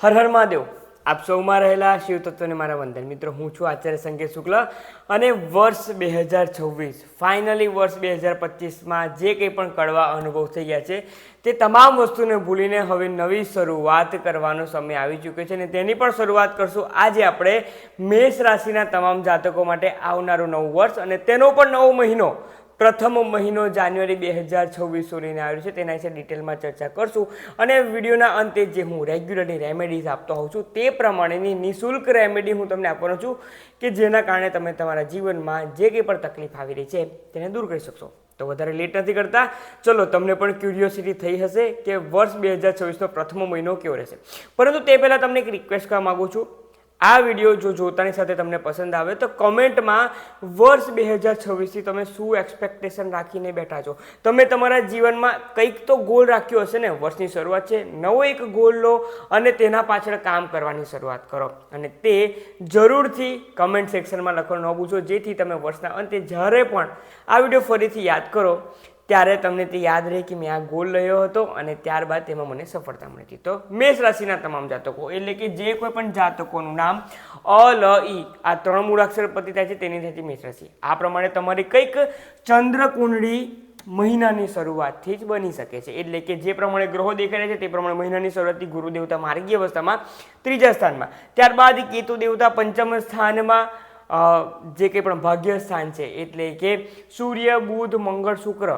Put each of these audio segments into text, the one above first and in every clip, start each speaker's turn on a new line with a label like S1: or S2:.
S1: હર હર મહાદેવ. આપ સૌમાં રહેલા શિવ તત્વને મારા વંદન. મિત્રો, હું છું આચાર્ય સંકેત શુક્લ અને વર્ષ બે હજાર છવ્વીસ ફાઇનલી વર્ષ બે હજાર પચીસમાં જે કંઈ પણ કડવા અનુભવ થઈ ગયા છે, તે તમામ વસ્તુને ભૂલીને હવે નવી શરૂઆત કરવાનો સમય આવી ચૂક્યો છે અને તેની પણ શરૂઆત કરશું આજે આપણે મેષ રાશિના તમામ જાતકો માટે આવનારું નવું વર્ષ અને તેનો પણ નવો મહિનો. પ્રથમ મહિનો જાન્યુઆરી બે હજાર છવ્વીસ સુધીને આવ્યો છે. તેના વિશે ડિટેલમાં ચર્ચા કરશું. અને વિડીયોના અંતે જે હું રેગ્યુલરની રેમેડીઝ આપતો હોઉં છું, તે પ્રમાણેની નિઃશુલ્ક રેમેડી હું તમને આપવાનો છું કે જેના કારણે તમે તમારા જીવનમાં જે કંઈ પણ તકલીફ આવી રહી છે, તેને દૂર કરી શકશો. તો વધારે લેટ નથી કરતા. ચલો, તમને પણ ક્યુરિયોસિટી થઈ હશે કે વર્ષ બે હજાર છવ્વીસનો પ્રથમ મહિનો કેવો રહેશે? પરંતુ તે પહેલાં તમને એક રિક્વેસ્ટ કરવા માગું છું. આ વીડિયો જો જોતાની સાથે તમને પસંદ આવે તો કોમેન્ટમાં વર્ષ બે હજાર છવ્વીસથી તમે શું એક્સપેક્ટેશન રાખીને બેઠા છો? તમે તમારા જીવનમાં કંઈક તો ગોલ રાખ્યો હશે ને? વર્ષની શરૂઆત છે, નવો એક ગોલ લો અને તેના પાછળ કામ કરવાની શરૂઆત કરો. અને તે જરૂરથી કમેન્ટ સેક્શનમાં લખવાનું ન ભૂલશો જેથી તમે વર્ષના અંતે જ્યારે પણ આ વીડિયો ફરીથી યાદ કરો ત્યારે તમને તે યાદ રહે કે મેં આ ગોલ લયો હતો અને ત્યારબાદ તેમાં મને સફળતા મળી હતી. તો મેષ રાશિના તમામ જાતકો, એટલે કે જે કોઈ પણ જાતકોનું નામ અ લ ઈ, આ ત્રણ મૂળાક્ષર પતિ થાય છે, તેની થતી મેષ રાશિ. આ પ્રમાણે તમારી કંઈક ચંદ્રકુંડળી મહિનાની શરૂઆતથી જ બની શકે છે. એટલે કે જે પ્રમાણે ગ્રહો દેખાય છે, તે પ્રમાણે મહિનાની શરૂઆતથી ગુરુ દેવતા માર્ગીય અવસ્થામાં ત્રીજા સ્થાનમાં. ત્યારબાદ કેતુ દેવતા પંચમ સ્થાનમાં જે કંઈ પણ ભાગ્ય સ્થાન છે, એટલે કે સૂર્ય, બુધ, મંગળ, શુક્ર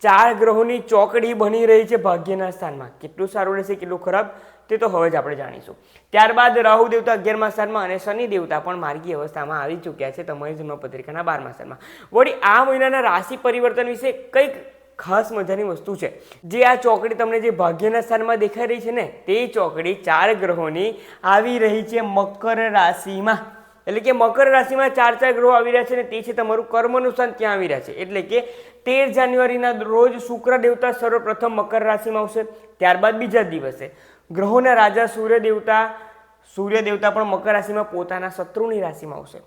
S1: ચાર ગ્રહોની ચોકડી બની રહી છે ભાગ્યના સ્થાનમાં. કેટલું સારું રહેશે, કેટલું ખરાબ, તે તો હવે જ આપણે જાણીશું. ત્યારબાદ રાહુ દેવતા અગિયારમા સ્થાનમાં અને શનિ દેવતા પણ માર્ગી અવસ્થામાં આવી ચૂક્યા છે તમારી જન્મપત્રિકાના બારમા સ્થાનમાં. વળી આ મહિનાના રાશિ પરિવર્તન વિશે કંઈક ખાસ મજાની વસ્તુ છે. જે આ ચોકડી તમને જે ભાગ્યના સ્થાનમાં દેખાઈ રહી છે ને, તે ચોકડી ચાર ગ્રહોની આવી રહી છે મકર રાશિમાં. એટલે કે મકર રાશિમાં ચાર ચાર ગ્રહો આવી રહ્યા છે અને તે છે તમારું કર્મનુસાર ત્યાં આવી રહ્યા છે. એટલે કે તેર જાન્યુઆરીના રોજ શુક્ર દેવતા સર્વપ્રથમ મકર રાશિમાં આવશે, ત્યારબાદ બીજા દિવસે. ગ્રહોના રાજા સૂર્ય દેવતા સૂર્ય દેવતા પણ મકર રાશિમાં પોતાના શત્રુની રાશિમાં આવશે.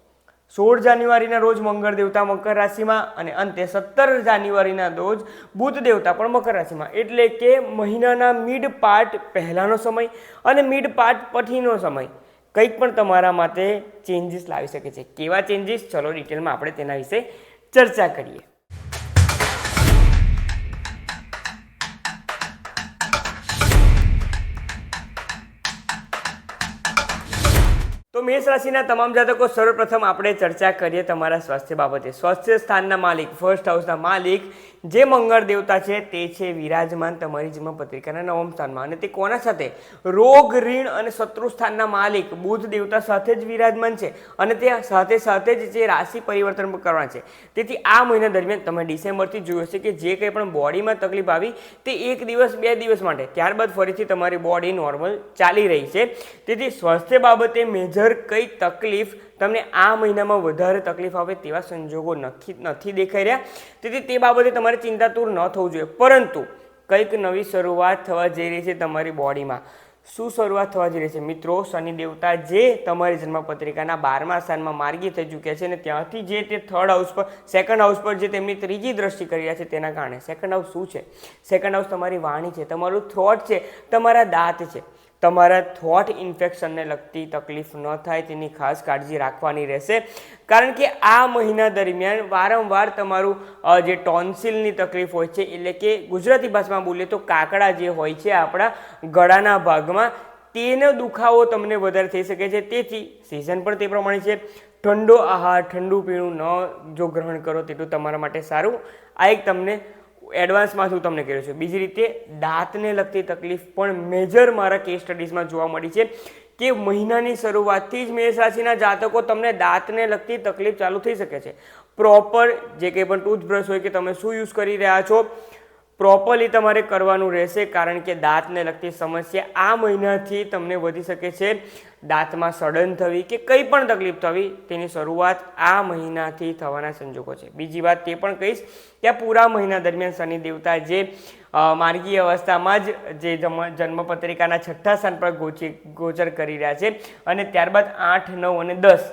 S1: સોળ જાન્યુઆરીના રોજ મંગળ દેવતા મકર રાશિમાં અને અંતે સત્તર જાન્યુઆરીના રોજ બુધ દેવતા પણ મકર રાશિમાં. એટલે કે મહિનાના મિડ પાર્ટ પહેલાંનો સમય અને મિડ પાર્ટ પછીનો સમય. કંઈક પણ તમારા માટે ચેન્જીસ લાવી શકે છે. કેવા ચેન્જીસ ચલો ડિટેલમાં આપણે તેના વિશે ચર્ચા કરીએ. તો મેષ રાશિના તમામ જાતકો સર્વપ્રથમ આપણે ચર્ચા કરીએ તમારા સ્વાસ્થ્ય બાબતે. સ્વાસ્થ્ય સ્થાનના માલિક ફર્સ્ટ હાઉસના માલિક જે મંગળ દેવતા છે તે છે વિરાજમાન તમારી જીવન પત્રિકાના નવમ સ્થાનમાં. અને તે કોના સાથે? રોગ, ઋણ અને શત્રુ સ્થાનના માલિક બુધ દેવતા સાથે જ વિરાજમાન છે. અને તે સાથે સાથે જ જે રાશિ પરિવર્તન કરવાના છે. તેથી આ મહિના દરમિયાન તમે ડિસેમ્બરથી જોયું હશે કે જે કંઈ પણ બોડીમાં તકલીફ આવી તે એક દિવસ, બે દિવસ માટે. ત્યારબાદ ફરીથી તમારી બોડી નોર્મલ ચાલી રહી છે. તેથી સ્વાસ્થ્ય બાબતે મેજર કઈ તકલીફ તમને આ મહિનામાં વધારે તકલીફ આવે તેવા સંજોગો નક્કી નથી દેખાઈ રહ્યા. તેથી તે બાબતે તમારે ચિંતાતુર ન થવું જોઈએ. પરંતુ કંઈક નવી શરૂઆત થવા જઈ રહી છે તમારી બોડીમાં. શું શરૂઆત થવા જઈ રહી છે? મિત્રો, શનિ દેવતા જે તમારી જન્મપત્રિકાના બારમા સ્થાનમાં માર્ગી થઈ ચૂક્યા છે અને ત્યાંથી જે તે થર્ડ હાઉસ પર સેકન્ડ હાઉસ પર જે તેમની ત્રીજી દ્રષ્ટિ કરી રહ્યા છે તેના કારણે. સેકન્ડ હાઉસ શું છે? સેકન્ડ હાઉસ તમારી વાણી છે, તમારું થ્રોટ છે, તમારા દાંત છે. તમારા થોટ ઇન્ફેક્શનને લગતી તકલીફ ન થાય, તેની ખાસ કાળજી રાખવાની રહેશે. કારણ કે આ મહિના દરમિયાન વારંવાર તમારું જે ટોન્સિલની તકલીફ હોય છે, એટલે કે ગુજરાતી ભાષામાં બોલીએ તો કાકડા જે હોય છે આપણા ગળાના ભાગમાં, તેનો દુખાવો તમને વધારે થઈ શકે છે. તેથી સિઝન પણ તે પ્રમાણે છે. ઠંડો આહાર, ઠંડુ પીણું ન જો ગ્રહણ કરો, તેટલું તમારા માટે સારું. આ એક તમને એડવાન્સમાં હું તમને કહ્યું છું. બીજી રીતે, દાંતને લગતી તકલીફ પણ મેજર મારા કેસ સ્ટડીઝમાં જોવા મળી છે કે મહિનાની શરૂઆતથી જ મેષ રાશિના જાતકો તમને દાંતને લગતી તકલીફ ચાલુ થઈ શકે છે. પ્રોપર જે કંઈ પણ ટૂથબ્રશ હોય કે તમે શું યુઝ કરી રહ્યા છો પ્રોપરલી તમારે કરવાનું રહેશે કારણ કે દાંતને લગતી સમસ્યા આ મહિનાથી તમને વધી શકે છે. દાંતમાં સડન થવી કે કંઈ પણ તકલીફ થવી, તેની શરૂઆત આ મહિનાથી થવાના સંજોગો છે. બીજી વાત તે પણ કહીશ કે પૂરા મહિના દરમિયાન શનિ દેવતા જે માર્ગીય અવસ્થામાં જ જે જન્મ જન્મપત્રિકાના છઠ્ઠા સ્થાન પર ગોચી, ગોચર કરી રહ્યા છે અને ત્યારબાદ આઠ, નવ અને દસ,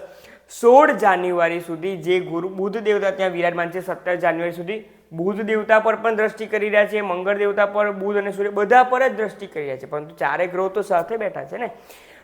S1: સોળ જાન્યુઆરી સુધી જે ગુરુ બુધ દેવતા ત્યાં વિરાજમાન છે, સત્તર જાન્યુઆરી સુધી બુધ દેવતા પર પણ દ્રષ્ટિ કરી રહ્યા છે, મંગળ દેવતા પર બુધ અને સૂર્ય બધા પર જ દ્રષ્ટિ કરી રહ્યા છે. પરંતુ ચારે ગ્રહો તો સાથે બેઠા છે ને?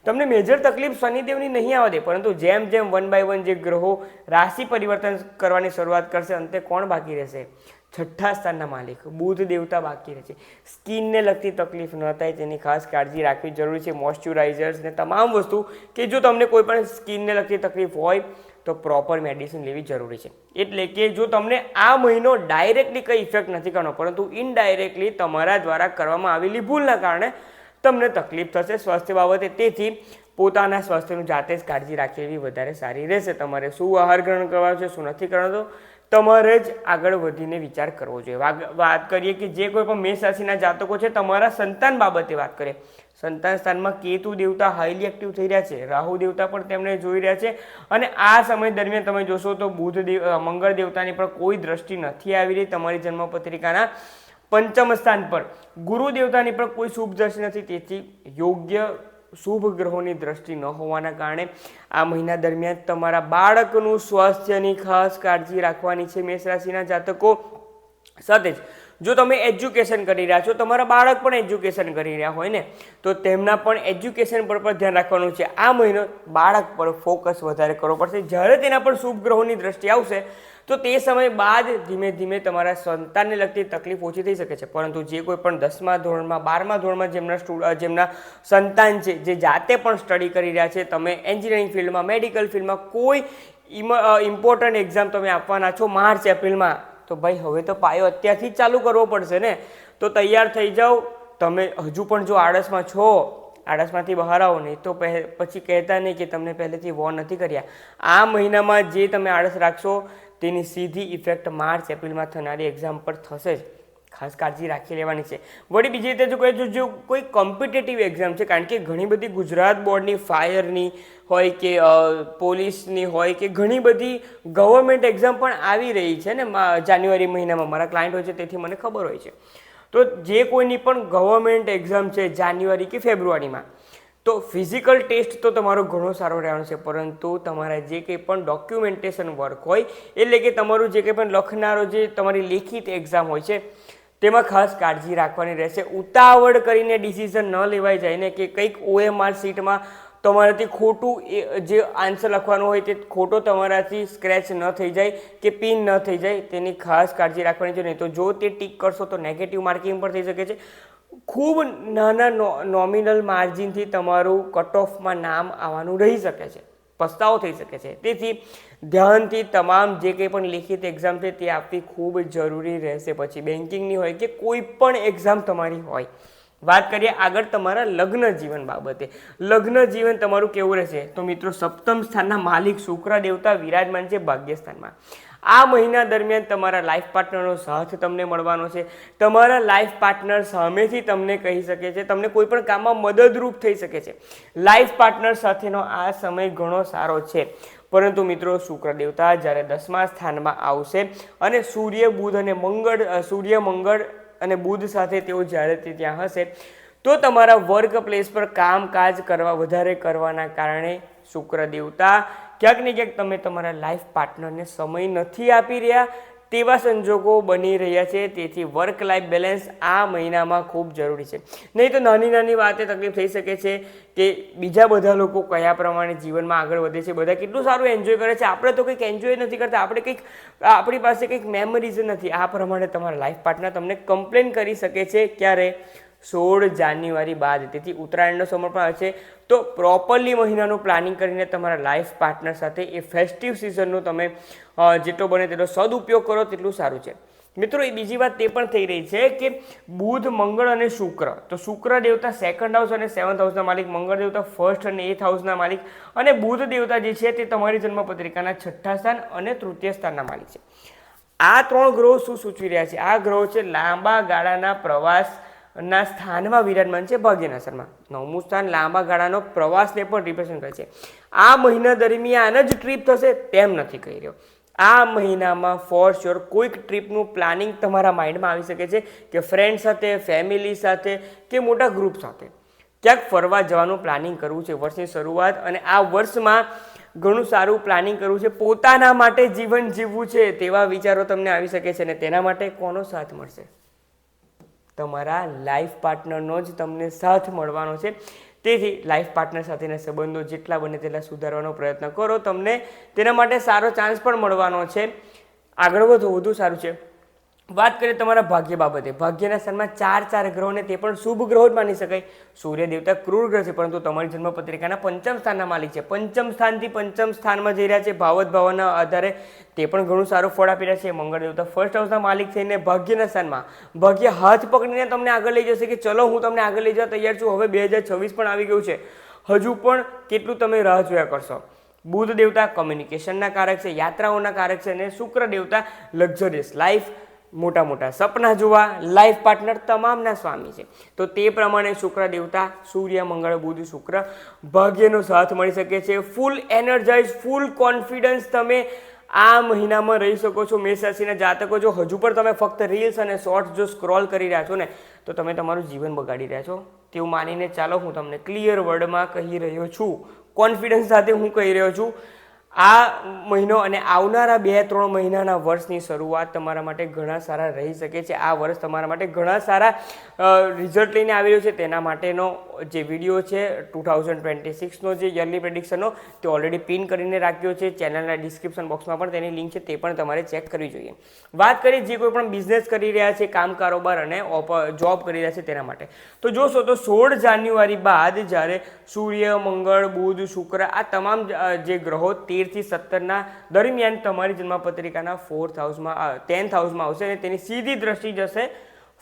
S1: તમને મેજર તકલીફ શનિદેવની નહીં આવવા દે, પરંતુ જેમ જેમ વન બાય વન જે ગ્રહો રાશિ પરિવર્તન કરવાની શરૂઆત કરશે, અંતે કોણ બાકી રહેશે? છઠ્ઠા સ્થાનના માલિક, બુધ દેવતા બાકી રહેશે. સ્કિનને લગતી તકલીફ ન થાય, તેની ખાસ કાળજી રાખવી જરૂરી છે. મોઇશ્ચરાઇઝર્સ ને તમામ વસ્તુ કે જો તમને કોઈ પણ સ્કિનને લગતી તકલીફ હોય, તો પ્રોપર મેડિસિન લેવી જરૂરી છે. એટલે કે જો તમને આ મહિનો ડાયરેક્ટલી કંઈ ઇફેક્ટ નથી કરવાનો, પરંતુ ઇનડાયરેક્ટલી તમારા દ્વારા કરવામાં આવેલી ભૂલના કારણે તમને તકલીફ થશે સ્વાસ્થ્ય બાબતે, તેથી પોતાના સ્વાસ્થ્યનું જાતે જ કાળજી રાખી એવી વધારે સારી રહેશે. તમારે શું આહાર ગ્રહણ કરવાનો છે, શું નથી કરવાનો તમારે જ આગળ વધીને વિચાર કરવો જોઈએ. વાત કરીએ કે જે કોઈ પણ મેષ રાશિના જાતકો છે, તમારા સંતાન બાબતે વાત કરીએ. સંતાન સ્થાનમાં કેતુ દેવતા હાઈલી એક્ટિવ થઈ રહ્યા છે, રાહુ દેવતા પણ તેમને જોઈ રહ્યા છે. અને આ સમય દરમિયાન તમે જોશો તો બુધ દેવ મંગળ દેવતાની પણ કોઈ દ્રષ્ટિ નથી આવી રહી. તમારી જન્મપત્રિકાના પંચમ સ્થાન પર. ગુરુ દેવતાની પણ કોઈ શુભ દ્રષ્ટિ નથી, તેથી યોગ્ય શુભ ગ્રહોની દ્રષ્ટિ ન હોવાના કારણે આ મહિના દરમિયાન તમારા બાળકનું સ્વાસ્થ્યની ખાસ કાળજી રાખવાની છે. મેષ રાશિના જાતકો સાથે જ જો તમે એજ્યુકેશન કરી રહ્યા છો, તમારા બાળક પણ એજ્યુકેશન કરી રહ્યા હોય ને, તો તેમના પણ એજ્યુકેશન પર પણ ધ્યાન રાખવાનું છે. આ મહિનો બાળક પર ફોકસ વધારે કરવો પડશે. જ્યારે તેના પર શુભ ગ્રહોની દ્રષ્ટિ આવશે, તો તે સમય બાદ ધીમે ધીમે તમારા સંતાનને લગતી તકલીફ ઓછી થઈ શકે છે. પરંતુ જે કોઈ પણ દસમા ધોરણમાં, બારમા ધોરણમાં જેમના જેમના સંતાન છે, જે જાતે પણ સ્ટડી કરી રહ્યા છે, તમે એન્જિનિયરિંગ ફિલ્ડમાં, મેડિકલ ફિલ્ડમાં કોઈ ઇમ્પોર્ટન્ટ એક્ઝામ તમે આપવાના છો, માર્ચ, એપ્રિલમાં તો ભાઈ, હવે તો પાયો અત્યારથી જ ચાલુ કરવો પડશે ને? તો તૈયાર થઈ જાઓ. તમે હજુ પણ જો આળસમાં છો, આળસમાંથી બહાર આવો, નહીં તો પછી કહેતા નહીં કે તમને પહેલેથી વોર્ન નથી કર્યા. આ મહિનામાં જે તમે આળસ રાખશો, તેની સીધી ઇફેક્ટ માર્ચ, એપ્રિલમાં થનારી એક્ઝામ પર થશે જ. ખાસ કાળજી રાખી લેવાની છે. વળી બીજી રીતે જો કોઈ જો કોઈ કોમ્પિટેટિવ એક્ઝામ છે, કારણ કે ઘણી બધી ગુજરાત બોર્ડની ફાયરની હોય કે પોલીસની હોય કે ઘણી બધી ગવર્મેન્ટ એક્ઝામ પણ આવી રહી છે ને જાન્યુઆરી મહિનામાં. મારા ક્લાયન્ટ હોય છે, તેથી મને ખબર હોય છે. તો જે કોઈની પણ ગવર્મેન્ટ એક્ઝામ છે જાન્યુઆરી કે ફેબ્રુઆરીમાં, તો ફિઝિકલ ટેસ્ટ તો તમારો ઘણો સારો રહેવાનો છે, પરંતુ તમારા જે કંઈ પણ ડોક્યુમેન્ટેશન વર્ક હોય, એટલે કે તમારું જે કંઈ પણ લખનારો જે તમારી લેખિત એક્ઝામ હોય છે, તેમાં ખાસ કાળજી રાખવાની રહેશે. ઉતાવળ કરીને ડિસિઝન ન લેવાઈ જાય ને કે કંઈક ઓએમઆર સીટમાં તમારાથી ખોટું એ, જે આન્સર લખવાનો હોય તે ખોટો તમારાથી સ્ક્રેચ ન થઈ જાય કે પિન ન થઈ જાય તેની ખાસ કાળજી રાખવાની જોઈએ નહીં. તો જો તે ટીક કરશો તો નેગેટિવ માર્કિંગ પણ થઈ શકે છે. ખૂબ નાના નોમિનલ માર્જિનથી તમારું કટ ઓફમાં નામ આવવાનું રહી શકે છે. પસ્તાવો થઈ શકે છે. તેથી ધ્યાનથી તમામ જે કંઈ પણ લિખિત એક્ઝામ છે તે આપવી ખૂબ જરૂરી રહેશે. પછી બેન્કિંગની હોય કે કોઈ પણ એક્ઝામ તમારી હોય વાત કરીએ આગળ તમારા લગ્ન જીવન બાબતે. લગ્ન જીવન તમારું કેવું રહેશે? તો મિત્રો, સપ્તમ સ્થાનના માલિક શુક્ર દેવતા વિરાજમાન છે ભાગ્યસ્થાનમાં. આ મહિના દરમિયાન તમારા લાઈફ પાર્ટનરનો સાથ તમને મળવાનો છે. તમારા લાઈફ પાર્ટનર સામેથી તમને કહી શકે છે, તમને કોઈ પણ કામમાં મદદરૂપ થઈ શકે છે. લાઈફ પાર્ટનર સાથેનો આ સમય ઘણો સારો છે. પરંતુ મિત્રો, શુક્ર દેવતા જ્યારે દસમા સ્થાનમાં આવશે અને સૂર્ય, બુધ અને મંગળ સૂર્ય, મંગળ અને બુધ સાથે તેઓ જ્યારે તે ત્યાં હશે, તો તમારા વર્ક પ્લેસ પર કામકાજ કરવા વધારે કરવાના કારણે શુક્ર દેવતા ક્યાંક ને ક્યાંક તમે તમારા લાઈફ પાર્ટનરને સમય નથી આપી રહ્યા તેવા સંજોગો બની રહ્યા છે, તેથી વર્ક લાઈફ બેલેન્સ આ મહિનામાં ખૂબ જરૂરી છે. નહીં તો નાની નાની વાતે તકલીફ થઈ શકે છે કે બીજા બધા લોકો કયા પ્રમાણે જીવનમાં આગળ વધે છે, બધા કેટલું સારું એન્જોય કરે છે. આપણે તો કંઈક એન્જોય નથી કરતા, આપણે કંઈક, આપણી પાસે કંઈક મેમરીઝ નથી. આ પ્રમાણે તમારા લાઈફ પાર્ટનર તમને કમ્પ્લેન કરી શકે છે ક્યારે? સોળ જાન્યુઆરી બાદ. તેથી ઉત્તરાયણનો સમય પણ છે. તો પ્રોપરલી મહિનાનું પ્લાનિંગ કરીને તમારા લાઈફ પાર્ટનર સાથે એ ફેસ્ટિવ સિઝનનો તમે જેટલો બને તેટલો સદુપયોગ કરો તેટલું સારું છે. મિત્રો, એ બીજી વાત તે પણ થઈ રહી છે કે બુધ, મંગળ અને શુક્ર. તો શુક્ર દેવતા સેકન્ડ હાઉસ અને સેવન્થ હાઉસના માલિક, મંગળ દેવતા ફર્સ્ટ અને એથ હાઉસના માલિક અને બુધ દેવતા જે છે તે તમારી જન્મપત્રિકાના છઠ્ઠા સ્થાન અને તૃતીય સ્થાનના માલિક છે. આ ત્રણ ગ્રહો શું સૂચવી રહ્યા છે? આ ગ્રહો છે લાંબા ગાળાના પ્રવાસના સ્થાનમાં વિરાજમાન છે ભાગ્યનાસરમાં નવમું સ્થાન લાંબા ગાળાનો પ્રવાસને પણ રિપ્રેઝન્ટ કરે છે. આ મહિના દરમિયાન જ ટ્રીપ થશે તેમ નથી કહી રહ્યો. આ મહિનામાં ફોર શ્યોર કોઈક ટ્રીપનું પ્લાનિંગ તમારા માઇન્ડમાં આવી શકે છે કે ફ્રેન્ડ સાથે ફેમિલી સાથે કે મોટા ગ્રુપ સાથે. ક્યાંક ફરવા જવાનું પ્લાનિંગ કરવું છે વર્ષની શરૂઆત અને આ વર્ષમાં ઘણું સારું પ્લાનિંગ કરવું છે. પોતાના માટે જીવન જીવવું છે તેવા વિચારો તમને આવી શકે છે અને તેના માટે કોનો સાથ મળશે? તમારા લાઈફ પાર્ટનરનો જ તમને સાથ મળવાનો છે. તેથી લાઈફ પાર્ટનર સાથેના સંબંધો જેટલા બને તેટલા સુધારવાનો પ્રયત્ન કરો. તમને તેના માટે સારો ચાન્સ પણ મળવાનો છે. આગળ વધો, વધુ સારું છે. વાત કરીએ તમારા ભાગ્ય બાબતે. ભાગ્યના સ્થાનમાં ચાર ચાર ગ્રહોને તે પણ શુભ ગ્રહો જ માની શકાય. સૂર્ય દેવતા ક્રૂર ગ્રહ છે, પરંતુ તમારી જન્મપત્રિકાના પંચમ સ્થાનના માલિક છે. પંચમ સ્થાનથી પંચમ સ્થાનમાં જઈ રહ્યા છે. ભાવત ભાવના આધારે તે પણ ઘણું સારું ફળ આપી રહ્યા છે. મંગળ દેવતા ફર્સ્ટ હાઉસના માલિક છે અને ભાગ્યના સ્થાનમાં ભાગ્ય હાથ પકડીને તમને આગળ લઈ જશે કે ચલો હું તમને આગળ લઈ જવા તૈયાર છું. હવે બે હજાર છવ્વીસ પણ આવી ગયું છે. હજુ પણ કેટલું તમે રાહ જોયા કરશો? બુધ દેવતા કમ્યુનિકેશનના કારક છે, યાત્રાઓના કારક છે અને શુક્ર દેવતા લક્ઝરિયસ લાઈફ મોટા મોટા સપના જોવા લાઈફ પાર્ટનર તમામના સ્વામી છે. તો તે પ્રમાણે શુક્ર દેવતા, સૂર્ય, મંગળ, બુધ, શુક્ર ભાગ્યનો સાથ મળી શકે છે. ફૂલ એનર્જાઇઝ ફૂલ કોન્ફિડન્સ તમે આ મહિનામાં રહી શકો છો. મેષ રાશિના જાતકો, જો હજુ પણ તમે ફક્ત રીલ્સ અને શોર્ટ્સ જો સ્ક્રોલ કરી રહ્યા છો ને, તો તમે તમારું જીવન બગાડી રહ્યા છો. તેવું માનીને ચાલો હું તમને ક્લિયર વર્ડમાં કહી રહ્યો છું. કોન્ફિડન્સ સાથે હું કહી રહ્યો છું. આ મહિનો અને આવનારા બે ત્રણ મહિનાના વર્ષની શરૂઆત તમારા માટે ઘણા સારા રહી શકે છે. આ વર્ષ તમારા માટે ઘણા સારા રિઝલ્ટ લઈને આવી રહ્યો છે. તેના માટેનો જે વીડિયો છે ટુ થાઉઝન્ડ ટ્વેન્ટી સિક્સનો જે યરલી પ્રેડિક્શનનો તે ઓલરેડી પિન કરીને રાખ્યો છે. ચેનલના ડિસ્ક્રિપ્શન બોક્સમાં પણ તેની લિંક છે, તે પણ તમારે ચેક કરવી જોઈએ. વાત કરીએ જે કોઈ પણ બિઝનેસ કરી રહ્યા છે, કામ કારોબાર અને જોબ કરી રહ્યા છે તેના માટે. તો જોશો તો સોળ જાન્યુઆરી બાદ જ્યારે સૂર્ય, મંગળ, બુધ, શુક્ર આ તમામ જે ગ્રહો તેરથી સત્તરના દરમિયાન તમારી જન્મપત્રિકાના ફોર્થ હાઉસમાં ટેન્થ હાઉસમાં આવશે અને તેની સીધી દ્રષ્ટિ જશે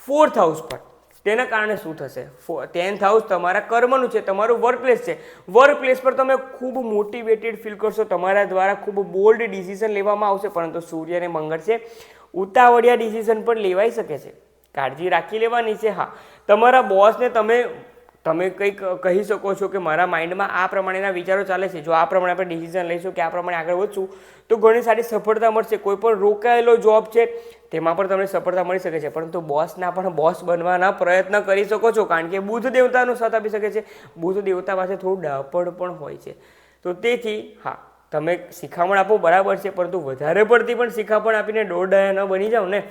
S1: ફોર્થ હાઉસ પર. તેના કારણે શું થશે? ટેન્થ હાઉસ તમારા કર્મનું છે, તમારું વર્કપ્લેસ છે. વર્કપ્લેસ પર તમે ખૂબ મોટિવેટેડ ફીલ કરશો. તમારા દ્વારા ખૂબ બોલ્ડ ડિસિઝન લેવામાં આવશે, પરંતુ સૂર્ય અને મંગળ છે, ઉતાવળિયા ડિસિઝન પણ લેવાઈ શકે છે. કાળજી રાખી લેવાની છે, હા. તમારા બોસને તમે તમે કંઈક કહી શકો છો કે મારા માઇન્ડમાં આ પ્રમાણેના વિચારો ચાલે છે. જો આ પ્રમાણે આપણે ડિસિઝન લઈશું કે આ પ્રમાણે આગળ વધશું, તો ઘણી સારી સફળતા મળશે. કોઈ પણ રોકાયેલો જોબ છે, તેમાં પણ તમને સફળતા મળી શકે છે. પરંતુ બોસના પણ બોસ બનવાના પ્રયત્ન કરી શકો છો. કારણ કે બુધ દેવતાનો સાથ આપી શકે છે. બુધ દેવતા પાસે થોડું ડાપણ પણ હોય છે. તો તેથી, હા, તમે શિખામણ આપો બરાબર છે, પરંતુ વધારે પડતી પણ શિખામણ આપીને દોરડાયા ન બની જાઓ ને.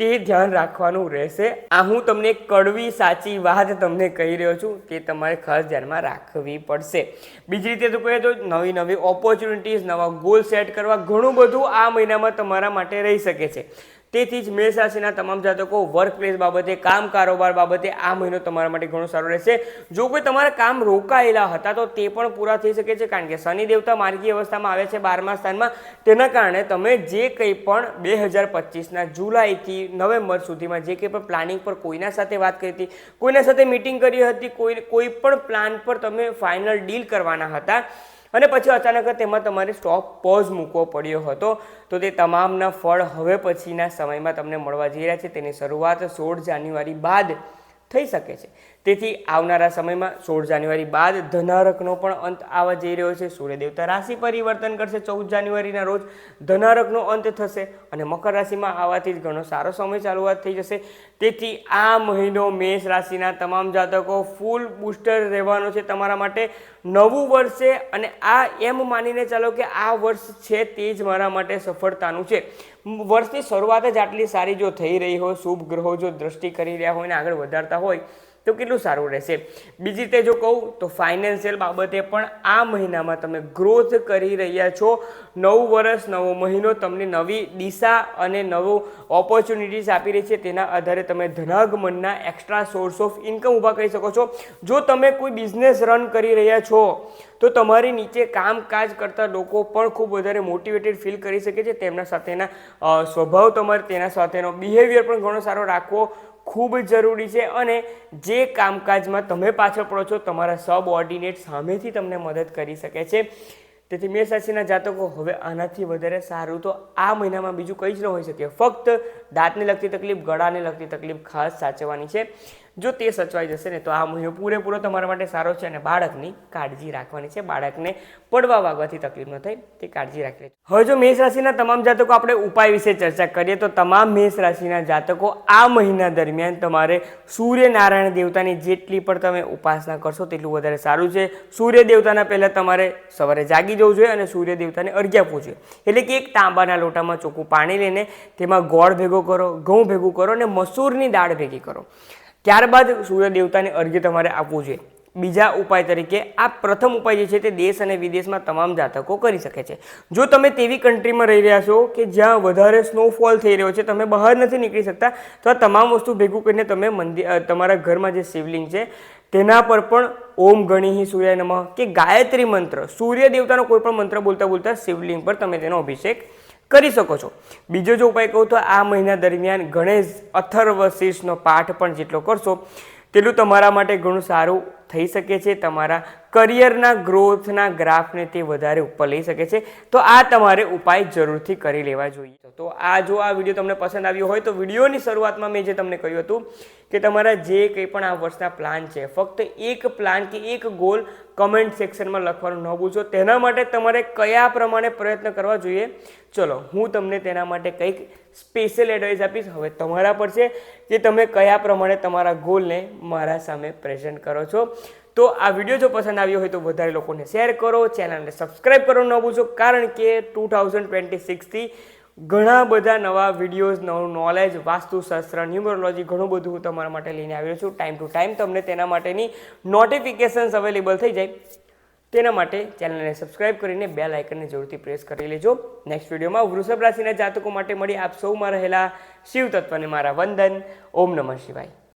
S1: તે ધ્યાન રાખવાનું રહેશે. આ હું તમને કડવી, સાચી વાત તમને કહી રહ્યો છું તે તમારે ખાસ ધ્યાનમાં રાખવી પડશે. બીજી રીતે તો કહીએ તો નવી નવી ઓપોર્ચ્યુનિટીઝ નવા ગોલ સેટ કરવા ઘણું બધું આ મહિનામાં તમારા માટે રહી શકે છે. તેથી જ મેષ રાશિના તમામ જાતકો વર્ક પ્લેસ બાબતે, કામ કારોબાર બાબતે આ મહિનો તમારા માટે ઘણો સારો રહેશે. જો કોઈ તમારા કામ રોકાયેલા હતા તો તે પણ પૂરા થઈ શકે છે, કારણ કે શનિ દેવતા માર્ગી અવસ્થામાં આવે છે બારમા સ્થાનમાં. તેના કારણે તમે જે કંઈ પણ બે હજાર પચીસના જુલાઈથી નવેમ્બર સુધીમાં જે કંઈ પણ પ્લાનિંગ પર કોઈના સાથે વાત કરી હતી, કોઈના સાથે મિટિંગ કરી હતી, કોઈ કોઈ પણ પ્લાન પર તમે ફાઇનલ ડીલ કરવાના હતા અને પછી અચાનક તેમાં તમારે સ્ટોપ પોઝ મૂકવો પડ્યો હતો. તો તે તમામના ફળ હવે પછીના સમયમાં તમને મળવા જઈ રહ્યા છે. તેની શરૂઆત સોળ જાન્યુઆરી બાદ થઈ શકે છે. તેથી આવનારા સમયમાં સોળ જાન્યુઆરી બાદ ધનારકનો પણ અંત આવવા જઈ રહ્યો છે. સૂર્યદેવતા રાશિ પરિવર્તન કરશે. ચૌદ જાન્યુઆરીના રોજ ધનારકનો અંત થશે અને મકર રાશિમાં આવવાથી જ ઘણો સારો સમય ચાલુઆત થઈ જશે. તેથી આ મહિનો મેષ રાશિના તમામ જાતકો ફૂલ બૂસ્ટર રહેવાનો છે તમારા માટે. નવું વર્ષ છે અને આ એમ માનીને ચાલો કે આ વર્ષ છે તે જ મારા માટે સફળતાનું છે. વર્ષની શરૂઆત જ આટલી સારી જો થઈ રહી હોય, શુભ ગ્રહો જો દ્રષ્ટિ કરી રહ્યા હોય ને આગળ વધારતા હોય તો કેટલું સારું રહેશે? બીજી રીતે જો કહું, તો ફાઇનાન્શિયલ બાબતે પણ આ મહિનામાં તમે ગ્રોથ કરી રહ્યા છો. નવું વર્ષ, નવો મહિનો તમને નવી દિશા અને નવો ઓપોર્ચ્યુનિટીઝ આપી રહી છે. તેના આધારે તમે ધનાગમનના એક્સ્ટ્રા સોર્સ ઓફ ઇન્કમ ઊભા કરી શકો છો. જો તમે કોઈ બિઝનેસ રન કરી રહ્યા છો, તો તમારી નીચે કામકાજ કરતા લોકો પણ ખૂબ વધારે મોટિવેટેડ ફીલ કરી શકે છે. તેમના સાથેના સ્વભાવ તમારે તેના સાથેનો બિહેવિયર પણ ઘણો સારો રાખવો ખૂબ જરૂરી છે અને જે કામકાજમાં તમે પાછળ પડો છો, તમારા સબઓર્ડિનેટ સામેથી તમને મદદ કરી શકે છે. તેથી મેષ રાશિના જાતકો, હવે આનાથી વધારે સારું તો આ મહિનામાં બીજું કંઈ જ ન હોઈ શકે. ફક્ત દાંતને લગતી તકલીફ, ગળાને લગતી તકલીફ ખાસ સાચવવાની છે. જો તે સચવાઈ જશે ને, તો આ મહિનો પૂરેપૂરો તમારા માટે સારો છે અને બાળકની કાળજી રાખવાની છે. બાળકને પડવા વાગવાથી તકલીફ ન થાય, તે કાળજી રાખવી હવે જો મેષ રાશિના તમામ જાતકો આપણે ઉપાય વિશે ચર્ચા કરીએ, તો તમામ મેષ રાશિના જાતકો આ મહિના દરમિયાન તમારે સૂર્યનારાયણ દેવતાની જેટલી પણ તમે ઉપાસના કરશો તેટલું વધારે સારું છે. સૂર્ય દેવતાના પહેલાં તમારે સવારે જાગી જવું જોઈએ અને સૂર્ય દેવતાને અર્ઘ્ય આપવું જોઈએ. એટલે કે એક તાંબાના લોટામાં ચોખ્ખું પાણી લઈને તેમાં ગોળ ભેગો કરો, ઘઉં ભેગું કરો અને મસૂરની દાળ ભેગી કરો. ત્યારબાદ સૂર્ય દેવતાને અર્ઘ્ય તમારે આપવું જોઈએ બીજા ઉપાય તરીકે આ પ્રથમ ઉપાય જે છે તે દેશ અને વિદેશમાં તમામ જાતકો કરી શકે છે. જો તમે તેવી કન્ટ્રીમાં રહી રહ્યા છો કે જ્યાં વધારે સ્નોફોલ થઈ રહ્યો છે, તમે બહાર નથી નીકળી શકતા, તો આ તમામ વસ્તુ ભેગું કરીને તમે મંદિર તમારા ઘરમાં જે શિવલિંગ છે, તેના પર પણ ઓમ ગણીહી સૂર્ય નમઃ કે ગાયત્રી મંત્ર સૂર્ય દેવતાનો કોઈ પણ મંત્ર બોલતા બોલતા શિવલિંગ પર તમે તેનો અભિષેક કરી શકો છો. બીજો જો ઉપાય કહું તો આ મહિના દરમિયાન ગણેશ અથર્વ શીર્ષનો પાઠ પણ જેટલો કરશો, તેટલું તમારા માટે ઘણું સારું થઈ શકે છે. તમારા કરિયરના ગ્રોથના ગ્રાફને તે વધારે ઉપર લઈ શકે છે. તો આ તમારે ઉપાય જરૂરથી કરી લેવા જોઈએ. તો આ જો આ વીડિયો તમને પસંદ આવ્યો હોય તો વિડીયોની શરૂઆતમાં મેં જે તમને કહ્યું હતું કે તમારા જે કંઈ પણ આ વર્ષના પ્લાન છે, ફક્ત એક પ્લાન કે એક ગોલ કમેન્ટ સેક્શનમાં લખવાનું ન ભૂલશો. તેના માટે તમારે કયા પ્રમાણે પ્રયત્ન કરવા જોઈએ? ચલો, હું તમને તેના માટે કંઈક સ્પેશિયલ એડવાઇસ આપીશ. હવે તમારા પર છે કે તમે કયા પ્રમાણે તમારા ગોલને મારા સામે પ્રેઝન્ટ કરો છો. તો આ વીડિયો જો પસંદ આવ્યો હોય તો વધારે લોકોને શેર કરો. ચેનલને સબસ્ક્રાઇબ કરવાનું ન ભૂલશો, કારણ કે ટુ થાઉઝન્ડ ટ્વેન્ટી સિક્સથી ઘણા બધા નવા વિડીયોઝ નવું નોલેજ વાસ્તુશાસ્ત્ર ન્યુમરોલોજી ઘણું બધું હું તમારા માટે લઈને આવ્યો છું. ટાઈમ ટુ ટાઈમ તમને તેના માટેની નોટિફિકેશન્સ અવેલેબલ થઈ જાય. તેના માટે ચેનલને સબસ્ક્રાઇબ કરીને બે લાઇકનને જરૂરથી પ્રેસ કરી લેજો. નેક્સ્ટ વિડીયોમાં વૃષભ રાશિના જાતકો માટે મળી આપ સૌમાં રહેલા શિવ તત્વને મારા વંદન. ઓમ નમઃ શિવાય.